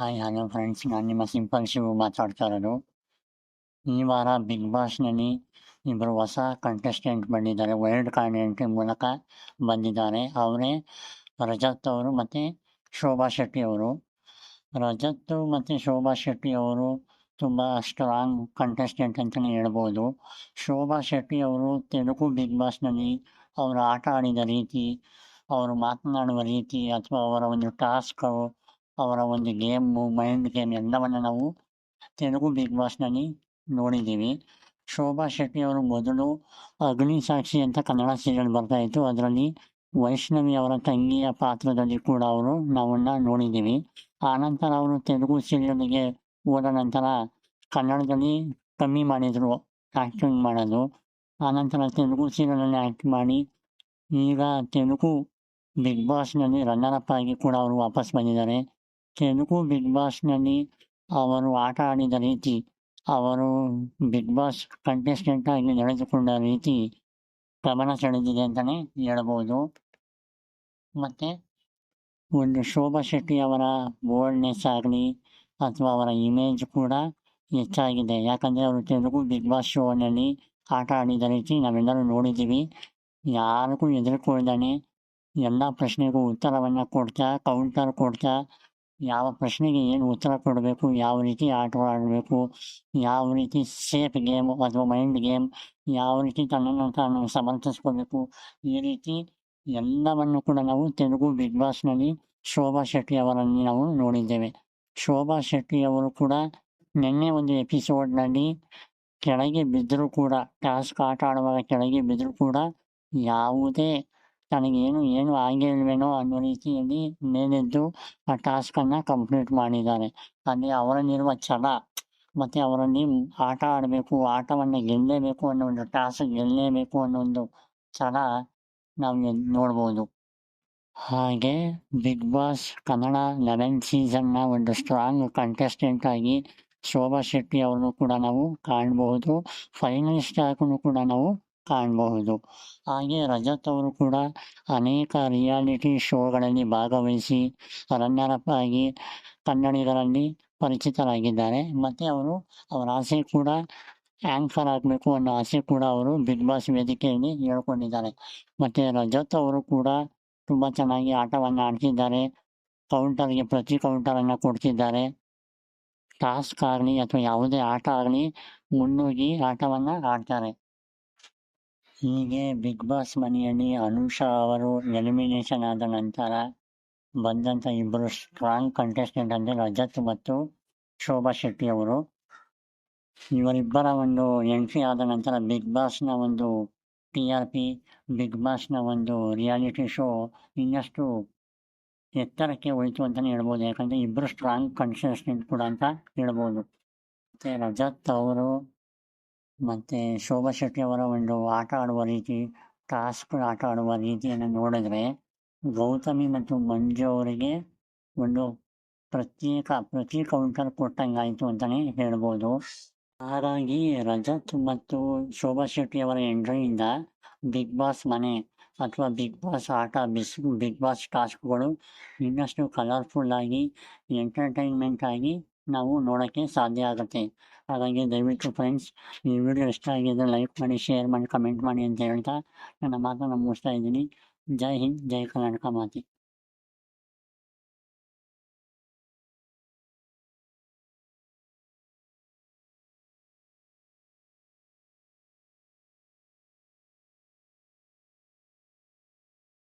Hi hello friends ನಾನು ನಿಮ್ಮ simple Shivu ಮಾತಾಡ್ತಾ ಇರೋದು ಈ ವಾರ ಬಿಗ್ ಬಾಸ್ನಲ್ಲಿ ಇಬ್ಬರು ಹೊಸ ಕಂಟೆಸ್ಟೆಂಟ್ ಬಂದಿದ್ದಾರೆ ವೈಲ್ಡ್ ಕಾರ್ಡ್ ಎಂಟ್ರಿ ಮೂಲಕ ಬಂದಿದ್ದಾರೆ ಅವರೇ ರಜತ್ ಅವರು ಮತ್ತು ಶೋಭಾ ಶೆಟ್ಟಿ ಅವರು ರಜತ್ ಮತ್ತು ಶೋಭಾ ಶೆಟ್ಟಿ ಅವರು ತುಂಬ ಸ್ಟ್ರಾಂಗ್ ಕಂಟೆಸ್ಟೆಂಟ್ ಅಂತಲೇ ಹೇಳ್ಬೋದು ಶೋಭಾ ಶೆಟ್ಟಿ ಅವರು ತೆಲುಗು ಬಿಗ್ ಬಾಸ್ನಲ್ಲಿ ಅವರು ಆಟ ಆಡಿದ ರೀತಿ ಅವರು ಮಾತನಾಡುವ ರೀತಿ ಅಥವಾ ಅವರ ಒಂದು ಟಾಸ್ಕ್ ಅವರ ಒಂದು ಗೇಮು ಮೈಂಡ್ ಗೇಮ್ ಎಲ್ಲವನ್ನು ನಾವು ತೆಲುಗು ಬಿಗ್ ಬಾಸ್ನಲ್ಲಿ ನೋಡಿದ್ದೀವಿ. ಶೋಭಾ ಶೆಟ್ಟಿ ಅವರು ಮೊದಲು ಅಗ್ನಿ ಸಾಕ್ಷಿ ಅಂತ ಕನ್ನಡ ಸೀರಿಯಲ್ ಬರ್ತಾ ಇತ್ತು. ಅದರಲ್ಲಿ ವೈಷ್ಣವಿ ಅವರ ತಂಗಿಯ ಪಾತ್ರದಲ್ಲಿ ಕೂಡ ಅವರು ನಾವನ್ನ ನೋಡಿದ್ದೀವಿ. ಆನಂತರ ಅವರು ತೆಲುಗು ಸೀರಿಯಲ್ಗೆ ಹೋದ ನಂತರ ಕನ್ನಡದಲ್ಲಿ ಕಮ್ಮಿ ಮಾಡಿದರು ಆ್ಯಕ್ಟಿಂಗ್ ಮಾಡೋದು. ಆನಂತರ ತೆಲುಗು ಸೀರಿಯಲಲ್ಲಿ ಆ್ಯಕ್ಟ್ ಮಾಡಿ ಈಗ ತೆಲುಗು ಬಿಗ್ ಬಾಸ್ನಲ್ಲಿ ರನ್ನರ್ ಅಪ್ ಆಗಿ ಕೂಡ ಅವರು ವಾಪಸ್ ಬಂದಿದ್ದಾರೆ. ತೆಲುಗು ಬಿಗ್ ಬಾಸ್ನಲ್ಲಿ ಅವರು ಆಟ ಆಡಿದ ರೀತಿ, ಅವರು ಬಿಗ್ ಬಾಸ್ ಕಂಟೆಸ್ಟೆಂಟ್ ಆಗಿ ನಡೆದುಕೊಂಡ ರೀತಿ ಗಮನ ಸೆಳೆದಿದೆ ಅಂತಲೇ ಹೇಳ್ಬೋದು. ಮತ್ತು ಒಂದು ಶೋಭಾ ಶೆಟ್ಟಿ ಅವರ ಬೋಲ್ಡ್ನೆಸ್ ಆಗಲಿ ಅಥವಾ ಅವರ ಇಮೇಜ್ ಕೂಡ ಹೆಚ್ಚಾಗಿದೆ. ಯಾಕಂದರೆ ಅವರು ತೆಲುಗು ಬಿಗ್ ಬಾಸ್ ಶೋನಲ್ಲಿ ಆಟ ಆಡಿದ ರೀತಿ ನಾವೆಲ್ಲರೂ ನೋಡಿದ್ದೀವಿ. ಯಾರಿಗೂ ಹೆದರ್ಕೊಳ್ದಾನೆ, ಎಲ್ಲ ಪ್ರಶ್ನೆಗೂ ಉತ್ತರವನ್ನು ಕೊಡ್ತಾ ಕೌಂಟರ್ ಕೊಡ್ತಾ ಯಾವ ಪ್ರಶ್ನೆಗೆ ಏನು ಉತ್ತರ ಕೊಡಬೇಕು, ಯಾವ ರೀತಿ ಆಟವಾಡಬೇಕು, ಯಾವ ರೀತಿ ಸೇಫ್ ಗೇಮ್ ಅಥವಾ ಮೈಂಡ್ ಗೇಮ್ ಯಾವ ರೀತಿ ತನ್ನನ್ನು ತಾನು ಸಮರ್ಥಿಸ್ಕೋಬೇಕು ಈ ರೀತಿ ಎಲ್ಲವನ್ನು ಕೂಡ ನಾವು ತೆಲುಗು ಬಿಗ್ ಬಾಸ್ನಲ್ಲಿ ಶೋಭಾ ಶೆಟ್ಟಿ ಅವರನ್ನು ನಾವು ನೋಡಿದ್ದೇವೆ. ಶೋಭಾ ಶೆಟ್ಟಿ ಅವರು ಕೂಡ ನಿನ್ನೆ ಒಂದು ಎಪಿಸೋಡ್ನಲ್ಲಿ ಕೆಳಗೆ ಬಿದ್ದರೂ ಕೂಡ ಟಾಸ್ಕ್ ಆಟ ಆಡುವಾಗ ಕೆಳಗೆ ಬಿದ್ದರೂ ಕೂಡ ಯಾವುದೇ ತನಗೇನು ಏನು ಆಗಿಲ್ವೇನೋ ಅನ್ನೋ ರೀತಿಯಲ್ಲಿ ಮೇಲೆದ್ದು ಆ ಟಾಸ್ಕನ್ನು ಕಂಪ್ಲೀಟ್ ಮಾಡಿದ್ದಾರೆ. ಅಲ್ಲಿ ಅವರಲ್ಲಿರುವ ಛಲ, ಮತ್ತು ಅವರಲ್ಲಿ ಆಟ ಆಡಬೇಕು, ಆಟವನ್ನು ಗೆಲ್ಲಲೇಬೇಕು ಅನ್ನೋ ಒಂದು ಟಾಸ್ಕ್ ಗೆಲ್ಲಲೇಬೇಕು ಅನ್ನೋ ಒಂದು ಛಲ ನಾವು ನೋಡ್ಬೋದು. ಹಾಗೆ ಬಿಗ್ ಬಾಸ್ ಕನ್ನಡ ಲೆವೆನ್ ಸೀಸನ್ನ ಒಂದು ಸ್ಟ್ರಾಂಗ್ ಕಂಟೆಸ್ಟೆಂಟ್ ಆಗಿ ಶೋಭಾ ಶೆಟ್ಟಿ ಅವರನ್ನು ಕೂಡ ನಾವು ಕಾಣಬಹುದು ಫೈನಲಿಸ್ಟ್ ಆಗೂ ಕೂಡ ನಾವು ಕಾಣಬಹುದು. ಹಾಗೆ ರಜತ್ ಅವರು ಕೂಡ ಅನೇಕ ರಿಯಾಲಿಟಿ ಶೋಗಳಲ್ಲಿ ಭಾಗವಹಿಸಿ ರನ್ನರಪ್ ಆಗಿ ಕನ್ನಡಿಗರಲ್ಲಿ ಪರಿಚಿತರಾಗಿದ್ದಾರೆ. ಮತ್ತು ಅವರು, ಅವರ ಆಸೆ ಕೂಡ ಆ್ಯಂಕರ್ ಆಗಬೇಕು ಅನ್ನೋ ಆಸೆ ಕೂಡ ಅವರು ಬಿಗ್ ಬಾಸ್ ವೇದಿಕೆಯಲ್ಲಿ ಹೇಳ್ಕೊಂಡಿದ್ದಾರೆ. ಮತ್ತು ರಜತ್ ಅವರು ಕೂಡ ತುಂಬ ಚೆನ್ನಾಗಿ ಆಟವನ್ನು ಆಡ್ತಿದ್ದಾರೆ. ಕೌಂಟರ್ಗೆ ಪ್ರತಿ ಕೌಂಟರನ್ನು ಕೊಡ್ತಿದ್ದಾರೆ. ಟಾಸ್ಕ್ ಆಗಲಿ ಅಥವಾ ಯಾವುದೇ ಆಟ ಆಗಲಿ ಮುನ್ನುಗ್ಗಿ ಆಟವನ್ನು ಆಡ್ತಾರೆ. ಹೀಗೆ ಬಿಗ್ ಬಾಸ್ ಮನೆಯಲ್ಲಿ ಅನುಷಾ ಅವರು ಎಲಿಮಿನೇಷನ್ ಆದ ನಂತರ ಬಂದಂಥ ಇಬ್ಬರು ಸ್ಟ್ರಾಂಗ್ ಕಂಟೆಸ್ಟೆಂಟ್ ಅಂದರೆ ರಜತ್ ಮತ್ತು ಶೋಭಾ ಶೆಟ್ಟಿ ಅವರು. ಇವರಿಬ್ಬರ ಒಂದು ಎಂಟ್ರಿ ಆದ ನಂತರ ಬಿಗ್ ಬಾಸ್ನ ಒಂದು ಟಿ ಆರ್ ಪಿ ಬಿಗ್ ಬಾಸ್ನ ಒಂದು ರಿಯಾಲಿಟಿ ಶೋ ಇನ್ನಷ್ಟು ಎತ್ತರಕ್ಕೆ ಹೋಯಿತು ಅಂತಲೇ ಹೇಳ್ಬೋದು. ಯಾಕಂದರೆ ಇಬ್ಬರು ಸ್ಟ್ರಾಂಗ್ ಕಂಟೆಸ್ಟೆಂಟ್ ಕೂಡ ಅಂತ ಹೇಳ್ಬೋದು. ಮತ್ತು ರಜತ್ ಅವರು ಮತ್ತು ಶೋಭಾ ಶೆಟ್ಟಿ ಅವರ ಒಂದು ಆಟ ಆಡುವ ರೀತಿ, ಟಾಸ್ಕ್ ಆಟ ಆಡುವ ರೀತಿಯನ್ನು ನೋಡಿದರೆ, ಗೌತಮಿ ಮತ್ತು ಮಂಜು ಅವರಿಗೆ ಒಂದು ಪ್ರತ್ಯೇಕ, ಪ್ರತಿ ಕೌಂಟರ್ ಕೊಟ್ಟಂಗಾಯಿತು ಅಂತಲೇ ಹೇಳ್ಬೋದು. ಹಾಗಾಗಿ ರಜತ್ ಮತ್ತು ಶೋಭಾ ಶೆಟ್ಟಿ ಅವರ ಎಂಟ್ರಿಯಿಂದ ಬಿಗ್ ಬಾಸ್ ಮನೆ ಅಥವಾ ಬಿಗ್ ಬಾಸ್ ಆಟ, ಬಿಸ್ ಬಿಗ್ ಬಾಸ್ ಟಾಸ್ಕ್ಗಳು ಇನ್ನಷ್ಟು ಕಲರ್ಫುಲ್ ಆಗಿ ಎಂಟರ್ಟೈನ್ಮೆಂಟ್ ಆಗಿ ನಾವು ನೋಡೋಕ್ಕೆ ಸಾಧ್ಯ ಆಗುತ್ತೆ. ಹಾಗಾಗಿ ದಯವಿಟ್ಟು ಫ್ರೆಂಡ್ಸ್ ಈ ವಿಡಿಯೋ ಇಷ್ಟ ಆಗಿದ್ದರೆ ಲೈಕ್ ಮಾಡಿ ಶೇರ್ ಮಾಡಿ ಕಮೆಂಟ್ ಮಾಡಿ ಅಂತ ಹೇಳ್ತಾ ನನ್ನ ಮಾತನ್ನು ಮುಗಿಸ್ತಾ ಇದ್ದೀನಿ. ಜೈ ಹಿಂದ್, ಜೈ ಕರ್ನಾಟಕ ಮಾತೆ.